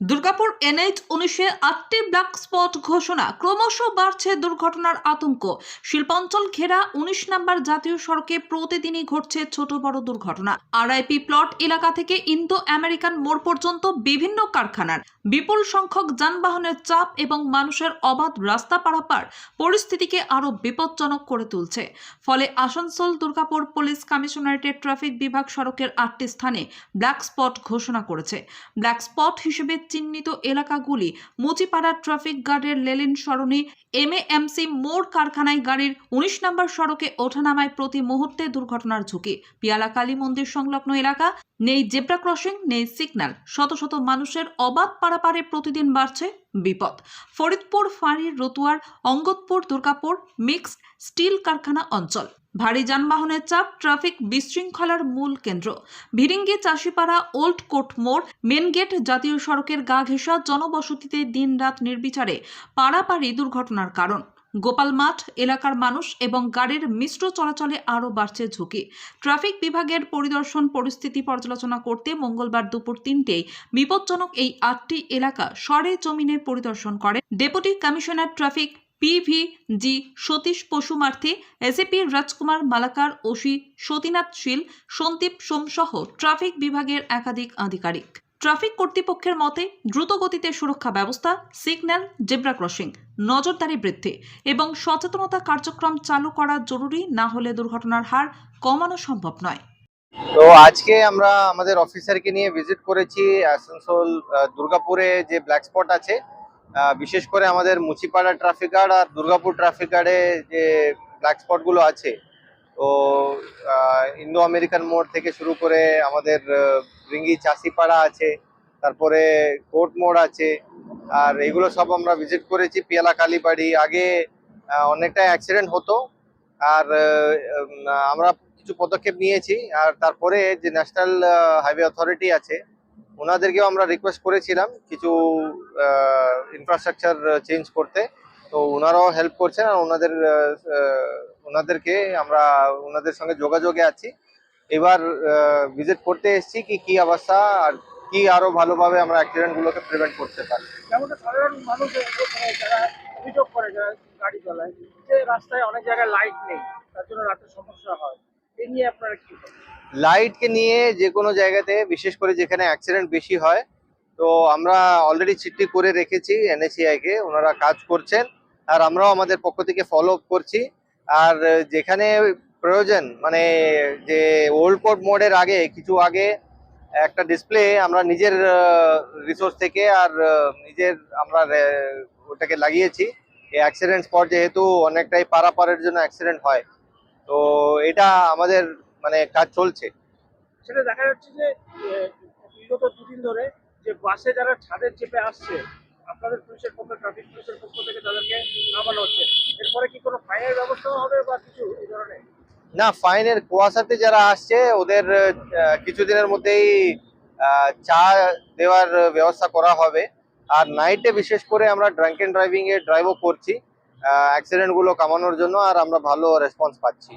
Durgapur NH উনিশে আটটি black spot ঘোষণা। ক্রমশ বাড়ছে দুর্ঘটনার আতঙ্ক। শিল্পাঞ্চল ঘেরা উনিশ নম্বর জাতীয় সড়কে প্রতিদিনই ঘটছে ছোট বড় দুর্ঘটনা। আরআইপি প্লট এলাকা থেকে ইন্দো আমেরিকান মোড় পর্যন্ত বিভিন্ন কারখানার বিপুল সংখ্যক যানবাহনের চাপ এবং মানুষের অবাধ রাস্তা পারাপার পরিস্থিতিকে আরও বিপজ্জনক করে তুলছে। ফলে আসানসোল, দুর্গাপুর পুলিশ কমিশনারেটের ট্রাফিক বিভাগ সড়কের আটটি স্থানে ব্ল্যাক স্পট ঘোষণা করেছে। ব্ল্যাক স্পট হিসেবে চিহ্নিত এলাকাগুলি মুচিপাড়া ট্রাফিক গার্ডের লেলিন সরণি এমএএমসি মোড় কারখানায় গাড়ির উনিশ নম্বর সড়কে ওঠানামায় প্রতি মুহূর্তে দুর্ঘটনার ঝুঁকি। পিয়ালা কালী মন্দির সংলগ্ন এলাকা, নেই জেব্রা ক্রসিং, নেই সিগন্যাল। শত শত মানুষের অবাধ পারাপারে প্রতিদিন বাড়ছে বিপদ। ফরিদপুর, ফাঁড়ির রতুয়ার অঙ্গতপুর দুর্গাপুর মিক্সড স্টিল কারখানা অঞ্চল। ভারী যানবাহনের চাপ, ট্রাফিক বিশৃঙ্খলার মূল কেন্দ্র। ভিরিঙ্গি, চাষিপাড়া, ওল্ড কোর্ট মোড়, মেন গেট জাতীয় সড়কের গা ঘেঁষা জনবসতিতে দিনরাত নির্বিচারে পাড়াপাড়ি দুর্ঘটনার কারণ। গোপাল মাঠ, এলাকার মানুষ এবং গাড়ির মিশ্র চলাচলে আরও বাড়ছে ঝুঁকি। ট্রাফিক বিভাগের পরিদর্শন, পরিস্থিতি পর্যালোচনা করতে মঙ্গলবার দুপুর তিনটেই বিপজ্জনক এই আটটি এলাকা সরে জমিনে পরিদর্শন করে। Deputy commissioner traffic PV G Satish Pasumarthi ACP Rajkumar Malakar OC Satinath Shil, Sandeep সোমসহ traffic বিভাগের একাধিক আধিকারিক। ট্রাফিক কর্তৃপক্ষের মতে দ্রুত গতিতে সুরক্ষা ব্যবস্থা, সিগন্যাল, জেব্রা ক্রসিং, নজরদারি বৃদ্ধি এবং সচেতনতা কার্যক্রম চালু করা জরুরি না হলে দুর্ঘটনার হার কমানো সম্ভব নয়। তো আজকে আমরা আমাদের অফিসারকে নিয়ে ভিজিট করেছি আসানসোল দুর্গাপুরে যে ব্ল্যাক স্পট আছে বিশেষ করে আমাদের মুচিপাড়া ট্রাফিক গার্ড আর দুর্গাপুর ট্রাফিক গার্ডে যে ব্ল্যাক স্পটগুলো আছে, তো ইন্দো আমেরিকান মোড় থেকে শুরু করে আমাদের রিঙ্গি চাষিপাড়া আছে, তারপরে কোর্ট মোড় আছে, আর এগুলো সব আমরা ভিজিট করেছি পিয়ালা কালীবাড়ি। আগে অনেকটাই অ্যাক্সিডেন্ট হতো, আর আমরা কিছু পদক্ষেপ নিয়েছি, আর তারপরে যে ন্যাশনাল হাইওয়ে অথরিটি আছে ওনাদেরকেও আমরা রিকোয়েস্ট করেছিলাম কিছু ইনফ্রাস্ট্রাকচার চেঞ্জ করতে। তো ওনারাও হেল্প করছেন আর ওনাদের ওনাদেরকে আমরা ওনাদের সঙ্গে যোগাযোগে আছি। এবার ভিজিট করতে এসেছি কি কি অবস্থা আর কি আরও ভালোভাবে আমরা অ্যাক্সিডেন্ট গুলোকে প্রিভেন্ট করতে পারি। অভিযোগ করে গাড়ি চালায়, যে রাস্তায় অনেক জায়গায় লাইট নেই, তার জন্য রাতে সমস্যা হয়। নিয়ে আপনারা কি? লাইটকে নিয়ে যে কোনো জায়গাতে, বিশেষ করে যেখানে অ্যাক্সিডেন্ট বেশি হয়, তো আমরা অলরেডি চিঠি করে রেখেছি এনএসিআই কে, ওনারা কাজ করছেন, আর আমরাও আমাদের পক্ষ থেকে ফলো আপ করছি। আর যেখানে প্রয়োজন মানে যে ওল্ড কোর্ট মোড়ের আগে, কিছু আগে একটা ডিসপ্লে আমরা নিজের রিসোর্স থেকে আর নিজের আমরা ওটাকে লাগিয়েছি। এই অ্যাক্সিডেন্ট স্পট যেহেতু অনেকটাই পারাপারের জন্য অ্যাক্সিডেন্ট হয়। তো এটা আমাদের মানে কাজ চলছে। সেটা দেখা যাচ্ছে যে বিগত দুদিন ধরে যে বাসে যারা ছাদের চেপে আসছে আপনাদের পুলিশের পক্ষ ট্রাফিক পুলিশের পক্ষ থেকে তাদেরকে নামানো হচ্ছে। এরপরে কি কোনো ফাইনের ব্যবস্থা হবে বা কিছু এই ধরনের? না ফাইনের কুয়াশাতে যারা আসছে ওদের কিছুদিনের মধ্যেই চা দেওয়ার ব্যবস্থা করা হবে। আর নাইটে বিশেষ করে আমরা ড্রাঙ্ক এন্ড ড্রাইভিং এর ড্রাইভও করছি। অ্যাক্সিডেন্টগুলো কমানোর জন্য আর আমরা ভালো রেসপন্স পাচ্ছি।